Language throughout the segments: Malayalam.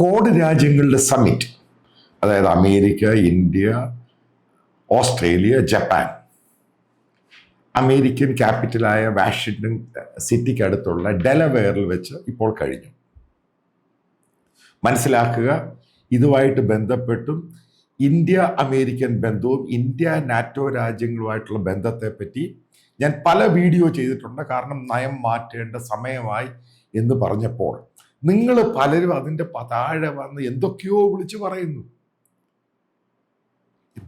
കോഡ് രാജ്യങ്ങളുടെ സമ്മിറ്റ് അതായത് America India Australia Japan. American ക്യാപിറ്റലായ Washington സിറ്റിക്കടുത്തുള്ള ഡെലവെയറിൽ വെച്ച് ഇപ്പോൾ കഴിഞ്ഞു. മനസ്സിലാക്കുക ഇതുമായിട്ട് ബന്ധപ്പെട്ടും ഇന്ത്യ അമേരിക്കൻ ബന്ധവും ഇന്ത്യ നാറ്റോ രാജ്യങ്ങളുമായിട്ടുള്ള ബന്ധത്തെപ്പറ്റി ഞാൻ പല വീഡിയോ ചെയ്തിട്ടുണ്ട്. കാരണം നയം മാറ്റേണ്ട സമയമായി എന്ന് പറഞ്ഞപ്പോൾ നിങ്ങൾ പലരും അതിന്റെ പതാഴ താഴെ വന്ന് എന്തൊക്കെയോ വിളിച്ചു പറയുന്നു.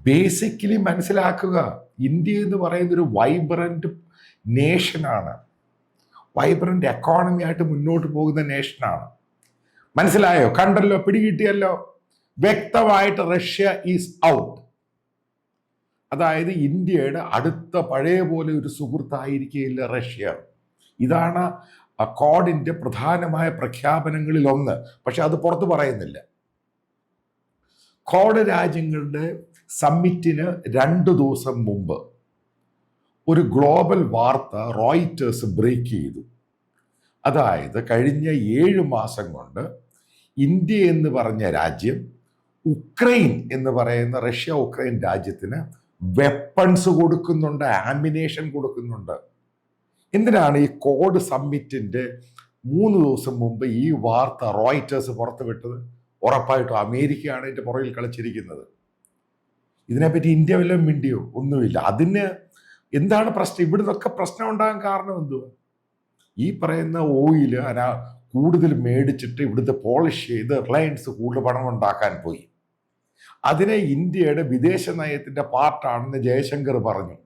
ബേസിക്കലി മനസ്സിലാക്കുക ഇന്ത്യ എന്ന് പറയുന്ന ഒരു വൈബ്രന്റ് നേഷനാണ് വൈബ്രന്റ് എക്കോണമി ആയിട്ട് മുന്നോട്ട് പോകുന്ന നേഷനാണ് മനസ്സിലായോ? കണ്ടല്ലോ പിടികിട്ടിയല്ലോ. വ്യക്തമായിട്ട് റഷ്യ ഈസ് ഔട്ട് അതായത് ഇന്ത്യയുടെ അടുത്ത പഴയ പോലെ ഒരു സുഹൃത്തായിരിക്കുകയില്ല റഷ്യ. ഇതാണ് കോഡിന്റെ പ്രധാനമായ പ്രഖ്യാപനങ്ങളിൽ ഒന്ന് പക്ഷെ അത് പുറത്തു പറയുന്നില്ല. കോഡ് രാജ്യങ്ങളുടെ സമ്മിറ്റിന് രണ്ട് ദിവസം മുമ്പ് ഒരു ഗ്ലോബൽ വാർത്ത റോയിറ്റേഴ്സ് ബ്രേക്ക് ചെയ്തു. അതായത് കഴിഞ്ഞ ഏഴ് മാസം കൊണ്ട് ഇന്ത്യ എന്ന് പറഞ്ഞ രാജ്യം ഉക്രൈൻ എന്ന് പറയുന്ന റഷ്യ ഉക്രൈൻ രാജ്യത്തിന് വെപ്പൺസ് കൊടുക്കുന്നുണ്ട് ആമിനേഷൻ കൊടുക്കുന്നുണ്ട്. എന്തിനാണ് ഈ കോഡ് സമ്മിറ്റിന്റെ മൂന്ന് ദിവസം മുമ്പ് ഈ വാർത്ത റോയിറ്റേഴ്സ് പുറത്തുവിട്ടത്? ഉറപ്പായിട്ടും അമേരിക്കയാണ് ഇതിന്റെ പുറകിൽ കളിച്ചിരിക്കുന്നത്. ഇതിനെപ്പറ്റി ഇന്ത്യ വല്ലതും മിണ്ടിയോ? ഒന്നുമില്ല. അതിന് എന്താണ് പ്രശ്നം? ഇവിടുന്നൊക്കെ പ്രശ്നം ഉണ്ടാകാൻ കാരണം എന്തുവാ? ഈ പറയുന്ന ഓയിൽ അനാ കൂടുതൽ മേടിച്ചിട്ട് ഇവിടുത്തെ പോളിഷ് ചെയ്ത് റിലയൻസ് കൂടുതൽ പണം ഉണ്ടാക്കാൻ പോയി. അതിനെ ഇന്ത്യയുടെ വിദേശ നയത്തിന്റെ പാർട്ടാണെന്ന് ജയശങ്കർ പറഞ്ഞു.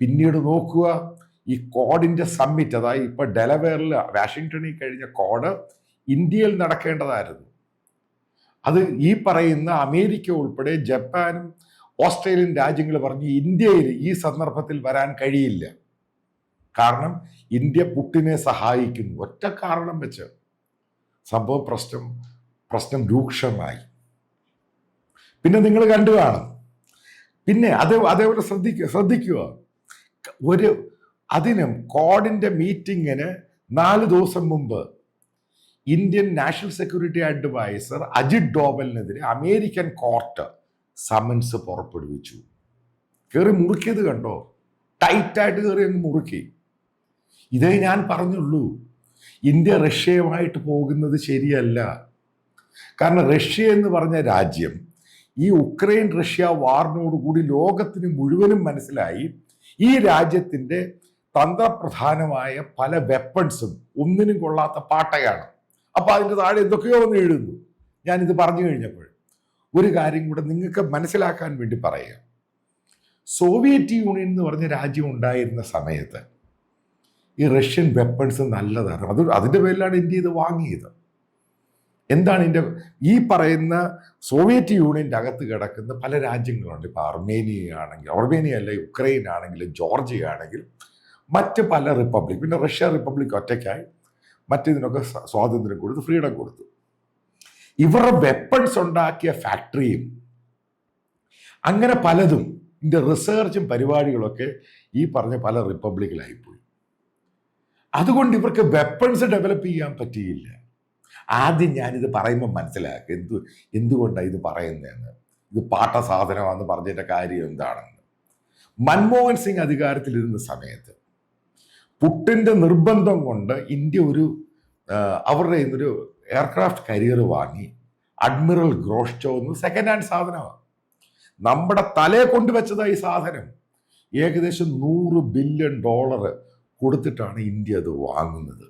പിന്നീട് നോക്കുക. ഈ കോഡിന്റെ സമ്മിറ്റ് അതായത് ഇപ്പൊ ഡെലവേറിൽ വാഷിങ്ടണിൽ കഴിഞ്ഞ കോഡ് ഇന്ത്യയിൽ നടക്കേണ്ടതായിരുന്നു. അത് ഈ പറയുന്ന അമേരിക്ക ഉൾപ്പെടെ ജപ്പാനും ഓസ്ട്രേലിയൻ രാജ്യങ്ങൾ പറഞ്ഞു ഇന്ത്യയിൽ ഈ സന്ദർഭത്തിൽ വരാൻ കഴിയില്ല. കാരണം ഇന്ത്യ പുട്ടിനെ സഹായിക്കുന്നു. ഒറ്റ കാരണം വെച്ച് സംഭവ പ്രശ്നം പ്രശ്നം രൂക്ഷമായി. പിന്നെ നിങ്ങൾ കണ്ടു കാണും. പിന്നെ അത് അതേപോലെ ശ്രദ്ധിക്കുക ശ്രദ്ധിക്കുക. ഒരു അതിനും കോഡിന്റെ മീറ്റിങ്ങിന് നാല് ദിവസം മുമ്പ് Indian national security adviser Ajit ഡോബലിനെതിരെ American court summons പുറപ്പെടുവിച്ചു. കയറി മുറുക്കിയത് കണ്ടോ? ടൈറ്റായിട്ട് കയറി അങ്ങ് മുറുക്കി. ഇതേ ഞാൻ പറഞ്ഞുള്ളൂ. ഇന്ത്യ റഷ്യയുമായിട്ട് പോകുന്നത് ശരിയല്ല. കാരണം റഷ്യ എന്ന് പറഞ്ഞ രാജ്യം ഈ ഉക്രൈൻ റഷ്യ വാറിനോടുകൂടി ലോകത്തിന് മുഴുവനും മനസ്സിലായി ഈ രാജ്യത്തിന്റെ തന്ത്രപ്രധാനമായ പല വെപ്പൺസും ഒന്നിനും കൊള്ളാത്ത പാട്ടയാണ്. അപ്പോൾ അതിന്റെ താഴെ എന്തൊക്കെയോ ഒന്ന് എഴുതുന്നു. ഞാനിത് പറഞ്ഞു കഴിഞ്ഞപ്പോൾ ഒരു കാര്യം കൂടെ നിങ്ങൾക്ക് മനസ്സിലാക്കാൻ വേണ്ടി പറയാം സോവിയറ്റ് യൂണിയൻ എന്ന് പറഞ്ഞ രാജ്യം ഉണ്ടായിരുന്ന സമയത്ത് ഈ റഷ്യൻ വെപ്പൺസ് നല്ലതാണ് അത് അതിന്റെ പേരിലാണ് ഇന്ത്യ ഇത് വാങ്ങിയത്. എന്താണ് ഇതിന്റെ ഈ പറയുന്ന സോവിയറ്റ് യൂണിയന്റെ അകത്ത് കിടക്കുന്ന പല രാജ്യങ്ങളുണ്ട്. ഇപ്പോൾ അർമേനിയ ആണെങ്കിൽ അർമേനിയ അല്ല യുക്രൈൻ ആണെങ്കിലും ജോർജിയ ആണെങ്കിലും മറ്റ് പല റിപ്പബ്ലിക് പിന്നെ റഷ്യ റിപ്പബ്ലിക് ഒറ്റയ്ക്കായി മറ്റിതിനൊക്കെ സ്വാ- സ്വാതന്ത്ര്യം കൊടുത്തു ഫ്രീഡം കൊടുത്തു. ഇവരുടെ വെപ്പൺസ് ഉണ്ടാക്കിയ ഫാക്ടറിയും അങ്ങനെ പലതും ഇതിന്റെ റിസർച്ചും പരിപാടികളൊക്കെ ഈ പറഞ്ഞ പല റിപ്പബ്ലിക്കിലായിപ്പോയി. അതുകൊണ്ട് ഇവർക്ക് വെപ്പൺസ് ഡെവലപ്പ് ചെയ്യാൻ പറ്റിയില്ല. ആദ്യം ഞാനിത് പറയുമ്പോൾ മനസ്സിലാക്കുക എന്തു എന്തുകൊണ്ടാണ് ഇത് പറയുന്നതെന്ന്? ഇത് പാട്ട സാധനമാണെന്ന് പറഞ്ഞതിന്റെ കാര്യം എന്താണെന്ന്? മൻമോഹൻ സിംഗ് അധികാരത്തിലിരുന്ന സമയത്ത് പുട്ടിന്റെ നിർബന്ധം കൊണ്ട് ഇന്ത്യ ഒരു അവരുടെ ഇന്നൊരു എയർക്രാഫ്റ്റ് കരിയർ വാങ്ങി അഡ്മിറൽ ഗ്രോസ്റ്റോ എന്ന് സെക്കൻഡ് ഹാൻഡ് സാധനമാണ് നമ്മുടെ തലയെ കൊണ്ടുവച്ചതാണ് ഈ സാധനം. ഏകദേശം നൂറ് ബില്യൺ ഡോളർ കൊടുത്തിട്ടാണ് ഇന്ത്യ അത് വാങ്ങുന്നത്.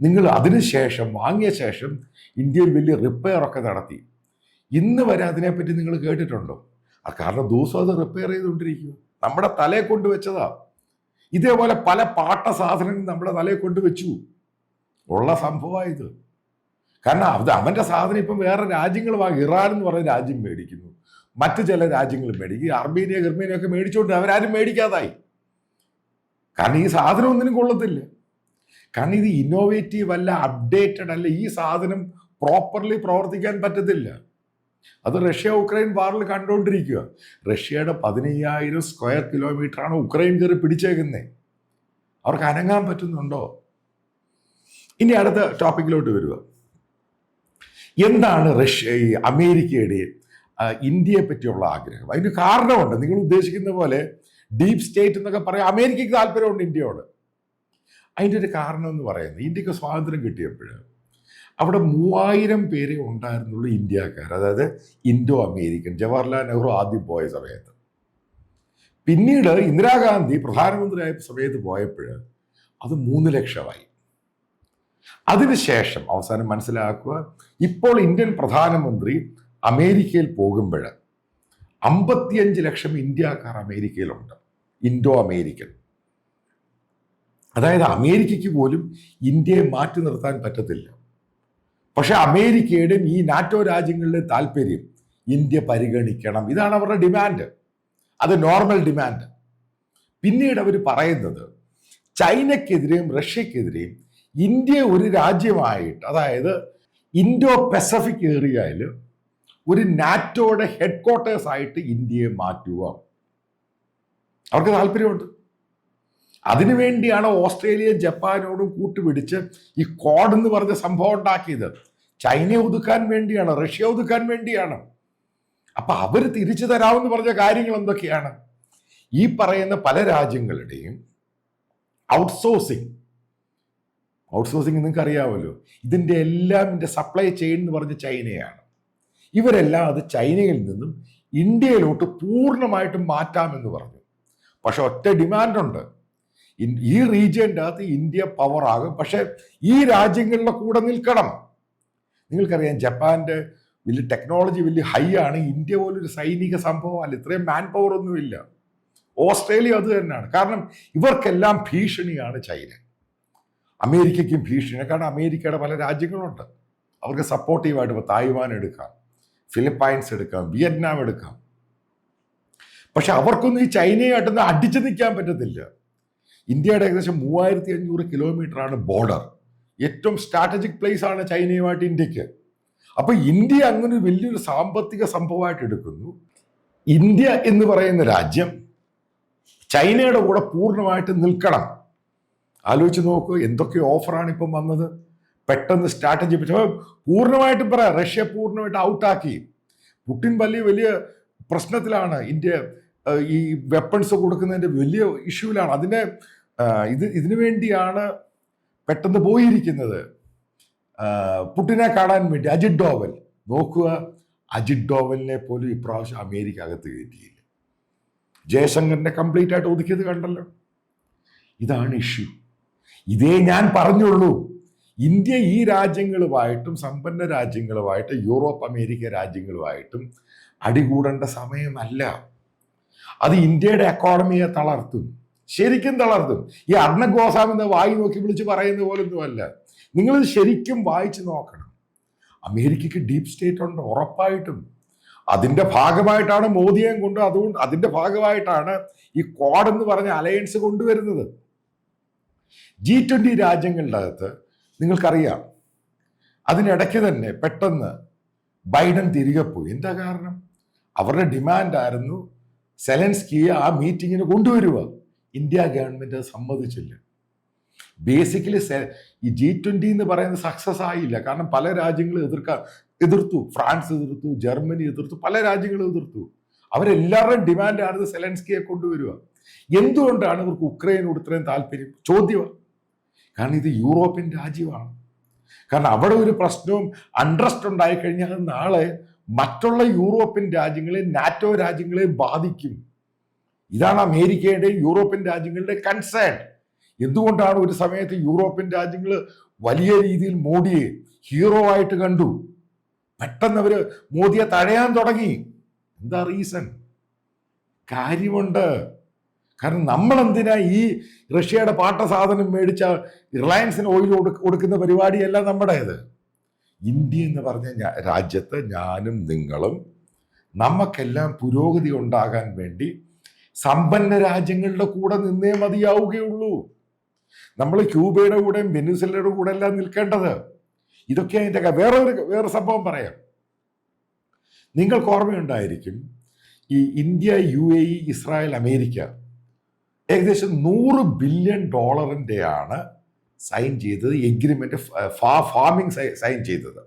നിങ്ങൾ അതിനുശേഷം വാങ്ങിയ ശേഷം ഇന്ത്യയിൽ വലിയ റിപ്പയർ ഒക്കെ നടത്തി. ഇന്ന് വരെ അതിനെപ്പറ്റി നിങ്ങൾ കേട്ടിട്ടുണ്ടോ? കാരണം ദിവസം അത് റിപ്പയർ ചെയ്തുകൊണ്ടിരിക്കുക. നമ്മുടെ തലയെ കൊണ്ടുവച്ചതാ. ഇതേപോലെ പല പാട്ട സാധനങ്ങൾ നമ്മുടെ തലയിൽ കൊണ്ടുവച്ചു ഉള്ള സംഭവമായത് കാരണം അത് അവന്റെ സാധനം ഇപ്പം വേറെ രാജ്യങ്ങൾ വാങ്ങി. ഇറാൻ എന്ന് പറയുന്ന രാജ്യം മേടിക്കുന്നു. മറ്റു ചില രാജ്യങ്ങൾ മേടിക്കും. അർമീനിയ ഗർമേനിയ ഒക്കെ മേടിച്ചുകൊണ്ട് അവരാരും മേടിക്കാതായി. കാരണം ഈ സാധനം ഒന്നിനും കൊള്ളത്തില്ല. കാരണം ഇത് ഇന്നോവേറ്റീവ് അല്ല അപ്ഡേറ്റഡ് അല്ല. ഈ സാധനം പ്രോപ്പർലി പ്രവർത്തിക്കാൻ പറ്റത്തില്ല. അത് റഷ്യ ഉക്രൈൻ വാറിൽ കണ്ടുകൊണ്ടിരിക്കുക. റഷ്യയുടെ പതിനയ്യായിരം സ്ക്വയർ കിലോമീറ്ററാണ് ഉക്രൈൻ കയറി പിടിച്ചേക്കുന്നത് അവർക്ക് അനങ്ങാൻ പറ്റുന്നുണ്ടോ? ഇനി അടുത്ത ടോപ്പിക്കിലോട്ട് വരിക. എന്താണ് റഷ്യ ഈ അമേരിക്കയുടെ ഇന്ത്യയെ പറ്റിയുള്ള ആഗ്രഹം? അതിന് കാരണമുണ്ട്. നിങ്ങൾ ഉദ്ദേശിക്കുന്ന പോലെ ഡീപ് സ്റ്റേറ്റ് എന്നൊക്കെ പറയാം. അമേരിക്കയ്ക്ക് താല്പര്യമുണ്ട് ഇന്ത്യയോട്. അതിന്റെ ഒരു കാരണം എന്ന് പറയുന്നത് ഇന്ത്യയ്ക്ക് സ്വാതന്ത്ര്യം കിട്ടിയപ്പോൾ അവിടെ മൂവായിരം പേരെ ഉണ്ടായിരുന്നുള്ളൂ ഇന്ത്യക്കാർ. അതായത് ഇൻഡോ അമേരിക്കൻ. ജവഹർലാൽ നെഹ്റു ആദ്യം പോയ സമയത്ത്. പിന്നീട് ഇന്ദിരാഗാന്ധി പ്രധാനമന്ത്രിയായ സമയത്ത് പോയപ്പോൾ അത് മൂന്ന് ലക്ഷമായി. അതിനുശേഷം അവസാനം മനസ്സിലാക്കുക ഇപ്പോൾ ഇന്ത്യൻ പ്രധാനമന്ത്രി അമേരിക്കയിൽ പോകുമ്പോൾ അമ്പത്തിയഞ്ച് ലക്ഷം ഇന്ത്യക്കാർ അമേരിക്കയിലുണ്ട്. Indo American. അതായത് അമേരിക്കയ്ക്ക് പോലും ഇന്ത്യയെ മാറ്റി നിർത്താൻ പറ്റത്തില്ല. പക്ഷെ അമേരിക്കയുടെയും ഈ നാറ്റോ രാജ്യങ്ങളുടെ താല്പര്യം ഇന്ത്യ പരിഗണിക്കണം. ഇതാണ് അവരുടെ ഡിമാൻഡ് അത് നോർമൽ ഡിമാൻഡ് പിന്നീട് അവർ പറയുന്നത് ചൈനയ്ക്കെതിരെയും റഷ്യക്കെതിരെയും ഇന്ത്യ ഒരു രാജ്യമായിട്ട് അതായത് ഇൻഡോ പസഫിക് ഏരിയയിൽ ഒരു നാറ്റോയുടെ ഹെഡ് ക്വാർട്ടേഴ്സ് ആയിട്ട് ഇന്ത്യയെ മാറ്റുക. അവർക്ക് താല്പര്യമുണ്ട്. അതിനുവേണ്ടിയാണ് ഓസ്ട്രേലിയ ജപ്പാനോടും കൂട്ടുപിടിച്ച് ഈ കോഡ് എന്ന് പറഞ്ഞ സംഭവം ഉണ്ടാക്കിയത്. ചൈനയെ ഒതുക്കാൻ വേണ്ടിയാണ് റഷ്യ ഒതുക്കാൻ വേണ്ടിയാണ്. അപ്പൊ അവർ തിരിച്ചു തരാമെന്ന് പറഞ്ഞ കാര്യങ്ങൾ എന്തൊക്കെയാണ്? ഈ പറയുന്ന പല രാജ്യങ്ങളുടെയും ഔട്ട്സോഴ്സിങ് ഔട്ട്സോഴ്സിങ് നിങ്ങൾക്ക് അറിയാമല്ലോ. ഇതിന്റെ എല്ലാം ഇതിന്റെ സപ്ലൈ ചെയിൻ എന്ന് പറഞ്ഞ ചൈനയാണ്. ഇവരെല്ലാം അത് ചൈനയിൽ നിന്നും ഇന്ത്യയിലോട്ട് പൂർണമായിട്ടും മാറ്റാമെന്ന് പറഞ്ഞു. പക്ഷെ ഒറ്റ ഡിമാൻഡുണ്ട് ഈ റീജിയന്റെ അകത്ത് ഇന്ത്യ പവർ ആകും. പക്ഷെ ഈ രാജ്യങ്ങളുടെ കൂടെ നിൽക്കണം. നിങ്ങൾക്കറിയാം ജപ്പാന്റെ വലിയ ടെക്നോളജി വലിയ ഹൈ ആണ്. ഇന്ത്യ പോലൊരു സൈനിക സംഭവമല്ല. ഇത്രയും മാൻ പവർ ഒന്നുമില്ല ഓസ്ട്രേലിയ അത് തന്നെയാണ്. കാരണം ഇവർക്കെല്ലാം ഭീഷണിയാണ് ചൈന. അമേരിക്കയ്ക്കും ഭീഷണിയാണ്. കാരണം അമേരിക്കയുടെ പല രാജ്യങ്ങളുണ്ട്. അവർക്ക് സപ്പോർട്ടീവായിട്ട് ഇപ്പോൾ തായ്വാൻ എടുക്കാം. ഫിലിപ്പൈൻസ് എടുക്കാം. വിയറ്റ്നാം എടുക്കാം. പക്ഷെ അവർക്കൊന്നും ഈ ചൈനയായിട്ടൊന്നും അടിച്ചു നിൽക്കാൻ പറ്റത്തില്ല. ഇന്ത്യയുടെ ഏകദേശം മൂവായിരത്തി അഞ്ഞൂറ് കിലോമീറ്റർ ആണ് ബോർഡർ ഏറ്റവും സ്ട്രാറ്റജിക് പ്ലേസ് ആണ് ചൈനയുമായിട്ട് ഇന്ത്യയ്ക്ക്. അപ്പൊ ഇന്ത്യ അങ്ങനെ വലിയൊരു സാമ്പത്തിക സംഭവമായിട്ട് എടുക്കുന്നു. ഇന്ത്യ എന്ന് പറയുന്ന രാജ്യം ചൈനയുടെ കൂടെ പൂർണമായിട്ട് നിൽക്കണം. ആലോചിച്ച് നോക്കൂ എന്തൊക്കെ ഓഫറാണ് ഇപ്പം വന്നത്? പെട്ടെന്ന് സ്ട്രാറ്റജി പൂർണമായിട്ടും പറയാം റഷ്യ പൂർണമായിട്ട് ഔട്ടാക്കി പുട്ടിൻ വലിയ വലിയ പ്രശ്നത്തിലാണ് ഇന്ത്യ ഈ വെപ്പൺസ് കൊടുക്കുന്നതിന്റെ വലിയ ഇഷ്യൂവിലാണ്. അതിന്റെ ആഹ്, ഇത് ഇതിനു വേണ്ടിയാണ് പെട്ടെന്ന് പോയിരിക്കുന്നത്. പുട്ടിനെ കാണാൻ വേണ്ടി അജിത് ഡോവൽ. നോക്കുക അജിത് ഡോവലിനെ പോലും ഇപ്രാവശ്യം അമേരിക്ക അകത്ത് കയറ്റിയില്ല. ജയശങ്കറിനെ കംപ്ലീറ്റ് ആയിട്ട് ഒതുക്കിയത് കണ്ടല്ലോ. ഇതാണ് ഇഷ്യൂ ഇതേ ഞാൻ പറഞ്ഞുള്ളൂ. ഇന്ത്യ ഈ രാജ്യങ്ങളുമായിട്ടും സമ്പന്ന രാജ്യങ്ങളുമായിട്ടും യൂറോപ്പ് അമേരിക്ക രാജ്യങ്ങളുമായിട്ടും അടികൂടേണ്ട സമയമല്ല. അത് ഇന്ത്യയുടെ എക്കോണമിയെ തളർത്തും. ശരിക്കും തളർത്തും. ഈ അർണ ഗോസ്വാമിന്ന് വായി നോക്കി വിളിച്ച് പറയുന്ന പോലൊന്നുമല്ല നിങ്ങൾ ശരിക്കും വായിച്ചു നോക്കണം. അമേരിക്കയ്ക്ക് ഡീപ് സ്റ്റേറ്റ് ഉണ്ട് ഉറപ്പായിട്ടും. അതിന്റെ ഭാഗമായിട്ടാണ് മോദിയെ കൊണ്ട് അതുകൊണ്ട് അതിന്റെ ഭാഗമായിട്ടാണ് ഈ ക്വാഡ് എന്ന് പറഞ്ഞ അലയൻസ് കൊണ്ടുവരുന്നത്. ജി ട്വന്റി രാജ്യങ്ങളുടെ അകത്ത് നിങ്ങൾക്കറിയാം. അതിനിടയ്ക്ക് തന്നെ പെട്ടെന്ന് ബൈഡൻ തിരികെ പോയി. എന്താ കാരണം? അവരുടെ ഡിമാൻഡ് ആയിരുന്നു സെലൻസ്കിയെ ആ മീറ്റിങ്ങിന് കൊണ്ടുവരിക. ഇന്ത്യ ഗവൺമെന്റ് അത് സമ്മതിച്ചില്ല. ബേസിക്കലി ഈ ജി ട്വന്റി എന്ന് പറയുന്നത് സക്സസ് ആയില്ല. കാരണം പല രാജ്യങ്ങളും എതിർക്കാൻ എതിർത്തു. ഫ്രാൻസ് എതിർത്തു ജർമ്മനി എതിർത്തു പല രാജ്യങ്ങളും എതിർത്തു. അവരെല്ലാവരുടെയും ഡിമാൻഡാണ് സെലൻസ്കിയെ കൊണ്ടുവരിക. എന്തുകൊണ്ടാണ് ഇവർക്ക് ഉക്രൈനോട് ഇത്രയും താല്പര്യം? ചോദ്യമാണ് കാരണം ഇത് യൂറോപ്യൻ രാജ്യമാണ്. കാരണം അവിടെ ഒരു പ്രശ്നവും അൺട്രസ്റ്റ് ഉണ്ടായി കഴിഞ്ഞാൽ നാളെ മറ്റുള്ള യൂറോപ്യൻ രാജ്യങ്ങളെ നാറ്റോ രാജ്യങ്ങളെ ബാധിക്കും. ഇതാണ് അമേരിക്കയുടെയും യൂറോപ്യൻ രാജ്യങ്ങളുടെ കൺസേൺ എന്തുകൊണ്ടാണ് ഒരു സമയത്ത് യൂറോപ്യൻ രാജ്യങ്ങൾ വലിയ രീതിയിൽ മോഡിയെ ഹീറോ ആയിട്ട് കണ്ടു? പെട്ടെന്ന് അവർ മോദിയെ തഴയാൻ തുടങ്ങി. എന്താ റീസൺ കാര്യമുണ്ട്. കാരണം നമ്മൾ എന്തിനാ ഈ റഷ്യയുടെ പാട്ട സാധനം മേടിച്ച റിലയൻസിന് ഓയിൽ കൊടുക്കുന്ന പരിപാടിയല്ല നമ്മുടേത്. ഇന്ത്യ എന്ന് പറഞ്ഞ രാജ്യത്ത് ഞാനും നിങ്ങളും നമുക്കെല്ലാം പുരോഗതി ഉണ്ടാകാൻ വേണ്ടി സമ്പന്ന രാജ്യങ്ങളുടെ കൂടെ നിന്നേ മതിയാവുകയുള്ളൂ. നമ്മൾ ക്യൂബയുടെ കൂടെയും വെനിസുലയുടെ കൂടെ എല്ലാം നിൽക്കേണ്ടത്. ഇതൊക്കെ അതിന്റെ വേറെ ഒരു വേറെ സംഭവം പറയാം. നിങ്ങൾക്ക് ഓർമ്മയുണ്ടായിരിക്കും ഈ India U A E Israel America ഏകദേശം നൂറ് ബില്യൺ ഡോളറിന്റെയാണ് സൈൻ ചെയ്തത് എഗ്രിമെന്റ് ഫാ ഫാമിംഗ് സൈൻ ചെയ്തത്.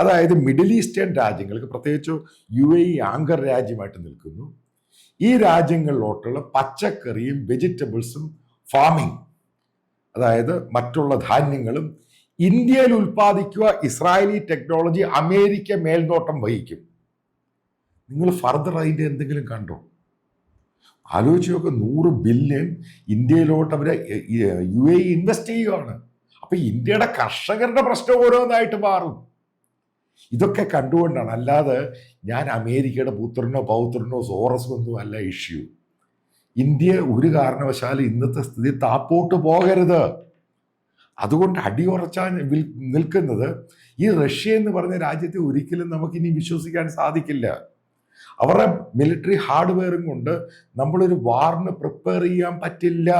അതായത് മിഡിൽ ഈസ്റ്റേൺ രാജ്യങ്ങൾക്ക് പ്രത്യേകിച്ച് യു എ ആങ്കർ രാജ്യമായിട്ട് നിൽക്കുന്നു. ഈ രാജ്യങ്ങളിലോട്ടുള്ള പച്ചക്കറിയും വെജിറ്റബിൾസും ഫാമിംഗ് അതായത് മറ്റുള്ള ധാന്യങ്ങളും ഇന്ത്യയിൽ ഉൽപ്പാദിക്കുക ഇസ്രായേലി ടെക്നോളജി അമേരിക്ക മേൽനോട്ടം വഹിക്കും. നിങ്ങൾ ഫർദർ അതിന്റെ എന്തെങ്കിലും കണ്ടോ? ആലോചിച്ച് നോക്കുക നൂറ് ബില്യൺ ഇന്ത്യയിലോട്ട് അവർ യു എ ഇൻവെസ്റ്റ് ചെയ്യുകയാണ് അപ്പം ഇന്ത്യയുടെ കർഷകരുടെ പ്രശ്നം ഓരോന്നായിട്ട് മാറും. ഇതൊക്കെ കണ്ടുകൊണ്ടാണ്. അല്ലാതെ ഞാൻ അമേരിക്കയുടെ പുത്രനോ പൗത്രനോ സോറസോ അല്ല ഇഷ്യൂ ഇന്ത്യ ഒരു കാരണവശാലും ഇന്നത്തെ സ്ഥിതി താപ്പോട്ട് പോകരുത്. അതുകൊണ്ട് അടി ഉറച്ചാൽ നിൽക്കുന്നത് ഈ റഷ്യ എന്ന് പറഞ്ഞ രാജ്യത്തെ ഒരിക്കലും നമുക്കിനി വിശ്വസിക്കാൻ സാധിക്കില്ല. അവരുടെ മിലിറ്ററി ഹാർഡ്വെയറും കൊണ്ട് നമ്മളൊരു വാറിന് പ്രിപ്പയർ ചെയ്യാൻ പറ്റില്ല.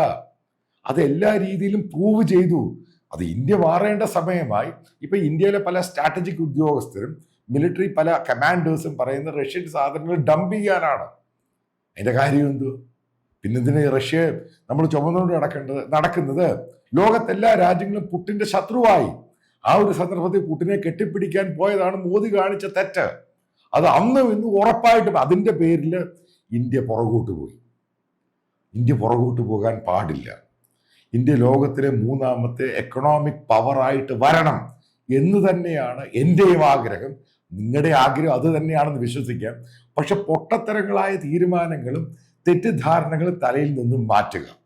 അത് എല്ലാ രീതിയിലും പ്രൂവ് ചെയ്തു. അത് ഇന്ത്യ മാറേണ്ട സമയമായി. ഇപ്പം ഇന്ത്യയിലെ പല സ്ട്രാറ്റജിക് ഉദ്യോഗസ്ഥരും മിലിറ്ററി പല കമാൻഡേഴ്സും പറയുന്ന റഷ്യൻ സാധനങ്ങൾ ഡംപ് ചെയ്യാനാണ്. അതിന്റെ കാര്യം എന്തു പിന്നെ ഇതിന് റഷ്യ നമ്മൾ ചുമന്നുകൊണ്ട് നടക്കേണ്ടത് നടക്കുന്നത്? ലോകത്തെല്ലാ രാജ്യങ്ങളും പുട്ടിന്റെ ശത്രുവായി. ആ ഒരു സന്ദർഭത്തിൽ പുട്ടിനെ കെട്ടിപ്പിടിക്കാൻ പോയതാണ് മോദി കാണിച്ച തെറ്റ്. അത് അന്ന് ഇന്ന് ഉറപ്പായിട്ട് അതിന്റെ പേരിൽ ഇന്ത്യ പുറകോട്ട് പോയി. ഇന്ത്യ പുറകോട്ട് പോകാൻ പാടില്ല. ഇന്ത്യ ലോകത്തിലെ മൂന്നാമത്തെ എക്കണോമിക് പവറായിട്ട് വരണം എന്ന് തന്നെയാണ് എന്റെയും ആഗ്രഹം. നിങ്ങളുടെ ആഗ്രഹം അത് തന്നെയാണെന്ന് വിശ്വസിക്കാം. പക്ഷെ പൊട്ടത്തരങ്ങളായ തീരുമാനങ്ങളും തെറ്റിദ്ധാരണകളും തലയിൽ നിന്നും മാറ്റുക.